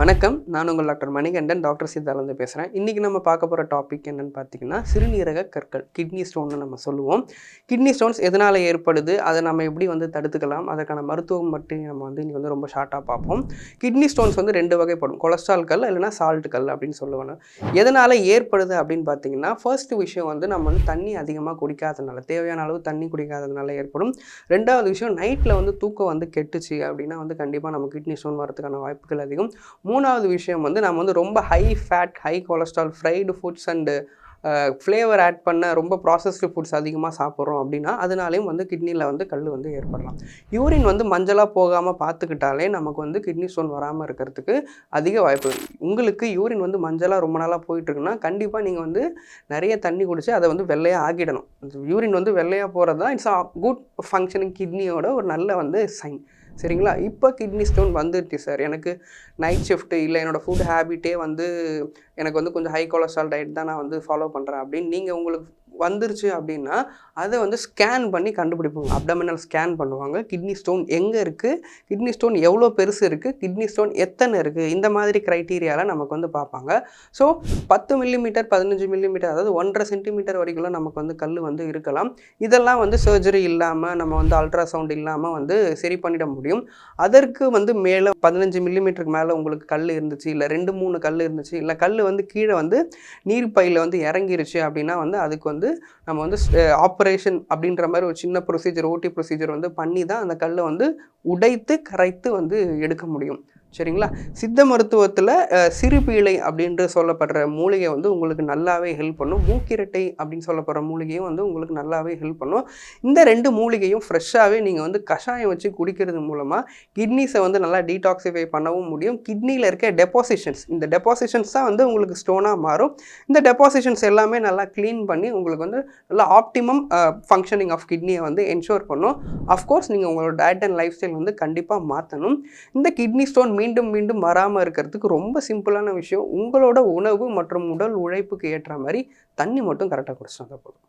வணக்கம். நான் உங்கள் டாக்டர் மணிகண்டன். டாக்டர் சீதாலேருந்து பேசுகிறேன் இன்றைக்கி நம்ம பார்க்க போகிற டாபிக் என்னென்னு பார்த்தீங்கன்னா சிறுநீரக கற்கள் கிட்னி ஸ்டோன்னு நம்ம சொல்லுவோம். கிட்னி ஸ்டோன்ஸ் எதனால் ஏற்படுது? அதை நம்ம எப்படி வந்து தடுத்துக்கலாம்? அதற்கான மருத்துவம் மட்டும் நம்ம வந்து இன்றைக்கி வந்து ரொம்ப ஷார்ட்டாக பார்ப்போம். கிட்னி ஸ்டோன்ஸ் வந்து ரெண்டு வகைப்படும். கொலஸ்ட்ரால் கல் இல்லைனா சால்ட் கல் அப்படின்னு சொல்லுவாங்க. எதனால் ஏற்படுது அப்படின்னு பார்த்தீங்கன்னா ஃபர்ஸ்ட் விஷயம் வந்து நம்ம வந்து தண்ணி அதிகமாக குடிக்காததுனால தேவையான அளவு தண்ணி குடிக்காததுனால ஏற்படும். ரெண்டாவது விஷயம் நைட்டில் வந்து தூக்கம் வந்து கெட்டுச்சு அப்படின்னா வந்து கண்டிப்பாக நம்ம கிட்னி ஸ்டோன் வரதுக்கான வாய்ப்புகள் அதிகம். மூணாவது விஷயம் வந்து நம்ம வந்து ரொம்ப high fat high cholesterol fried foods and flavour add பண்ண ரொம்ப ப்ராசஸ்டு ஃபுட்ஸ் அதிகமாக சாப்பிட்றோம் அப்படின்னா அதனாலையும் வந்து கிட்னியில் வந்து கல் வந்து ஏற்படலாம். யூரின் வந்து மஞ்சளாக போகாமல் பார்த்துக்கிட்டாலே நமக்கு வந்து கிட்னி ஸ்டோன் வராமல் இருக்கிறதுக்கு அதிக வாய்ப்பு. உங்களுக்கு யூரின் வந்து மஞ்சளாக ரொம்ப நாளாக போயிட்டுருக்குன்னா கண்டிப்பாக நீங்கள் வந்து நிறைய தண்ணி குடித்து அதை வந்து வெள்ளையாக ஆக்கிடணும். யூரின் வந்து வெள்ளையாக போகிறது தான் இட்ஸ் குட் ஃபங்க்ஷனிங் கிட்னியோட ஒரு நல்ல வந்து சைன் சரிங்களா? இப்போ கிட்னி ஸ்டோன் வந்துடுச்சு சார் எனக்கு நைட் ஷிஃப்ட்டு இல்லை என்னோடய ஃபுட் ஹேபிட்டே வந்து எனக்கு வந்து கொஞ்சம் ஹை கொலஸ்ட்ரால் டயட் தான் நான் வந்து ஃபாலோ பண்ணுறேன் அப்படின்னு நீங்கள் உங்களுக்கு வந்துருச்சு அப்படின்னா அதை வந்து ஸ்கேன் பண்ணி கண்டுபிடிப்பாங்க. அப்டமினல் ஸ்கேன் பண்ணுவாங்க. கிட்னி ஸ்டோன் எங்கே இருக்குது கிட்னி ஸ்டோன் எவ்வளோ பெருசு இருக்குது கிட்னி ஸ்டோன் எத்தனை இருக்குது இந்த மாதிரி க்ரைட்டீரியாவில் நமக்கு வந்து பார்ப்பாங்க. ஸோ பத்து மில்லிமீட்டர் பதினஞ்சு மில்லிமீட்டர் அதாவது ஒன்றரை சென்டிமீட்டர் வரைக்கும் நமக்கு வந்து கல் வந்து இருக்கலாம். இதெல்லாம் வந்து சர்ஜரி இல்லாமல் நம்ம வந்து அல்ட்ராசவுண்ட் இல்லாமல் வந்து சரி பண்ணிட முடியும். அதற்கு வந்து மேலே பதினஞ்சு மில்லிமீட்டருக்கு மேலே உங்களுக்கு கல் இருந்துச்சு இல்லை ரெண்டு மூணு கல் இருந்துச்சு இல்லை கல் வந்து கீழே வந்து நீர் பையில் வந்து இறங்கிருச்சு அப்படின்னா வந்து அதுக்கு வந்து நம்ம வந்து ஆப்ரேஷன் அப்படின்ற மாதிரி ஒரு சின்ன ப்ரொசீஜர் ஓடி ப்ரொசீஜர் வந்து பண்ணி தான் அந்த கல்லை வந்து உடைத்து கரைத்து வந்து எடுக்க முடியும். சரிங்களா? சித்த மருத்துவத்தில் சிறுபீழை அப்படின்று சொல்லப்படுற மூலிகை வந்து உங்களுக்கு நல்லாவே ஹெல்ப் பண்ணும். மூக்கிரட்டை அப்படின்னு சொல்லப்படுற மூலிகையும் வந்து உங்களுக்கு நல்லாவே ஹெல்ப் பண்ணும். இந்த ரெண்டு மூலிகையும் ஃப்ரெஷ்ஷாகவே நீங்கள் வந்து கஷாயம் வச்சு குடிக்கிறது மூலமாக கிட்னிஸை வந்து நல்லா டீடாக்சிஃபை பண்ணவும் முடியும். கிட்னியில் இருக்க டெபாசிஷன்ஸ் இந்த டெபாசிஷன்ஸ் தான் வந்து உங்களுக்கு ஸ்டோனாக மாறும். இந்த டெபாசிஷன்ஸ் எல்லாமே நல்லா க்ளீன் பண்ணி உங்களுக்கு வந்து நல்லா ஆப்டிமம் ஃபங்க்ஷனிங் ஆஃப் கிட்னியை வந்து என்ஷோர் பண்ணும். அஃப்கோர்ஸ் நீங்கள் உங்களோட டயட் அண்ட் லைஃப் ஸ்டைல் வந்து கண்டிப்பாக மாற்றணும் இந்த கிட்னி ஸ்டோன் மீண்டும் மீண்டும் வராமல் இருக்கிறதுக்கு ரொம்ப சிம்பிளான விஷயம். உங்களோட உணவு மற்றும் உடல் உழைப்புக்கு ஏற்ற மாதிரி தண்ணி மட்டும் கரெக்டாக குடிச்சாங்க போதும்.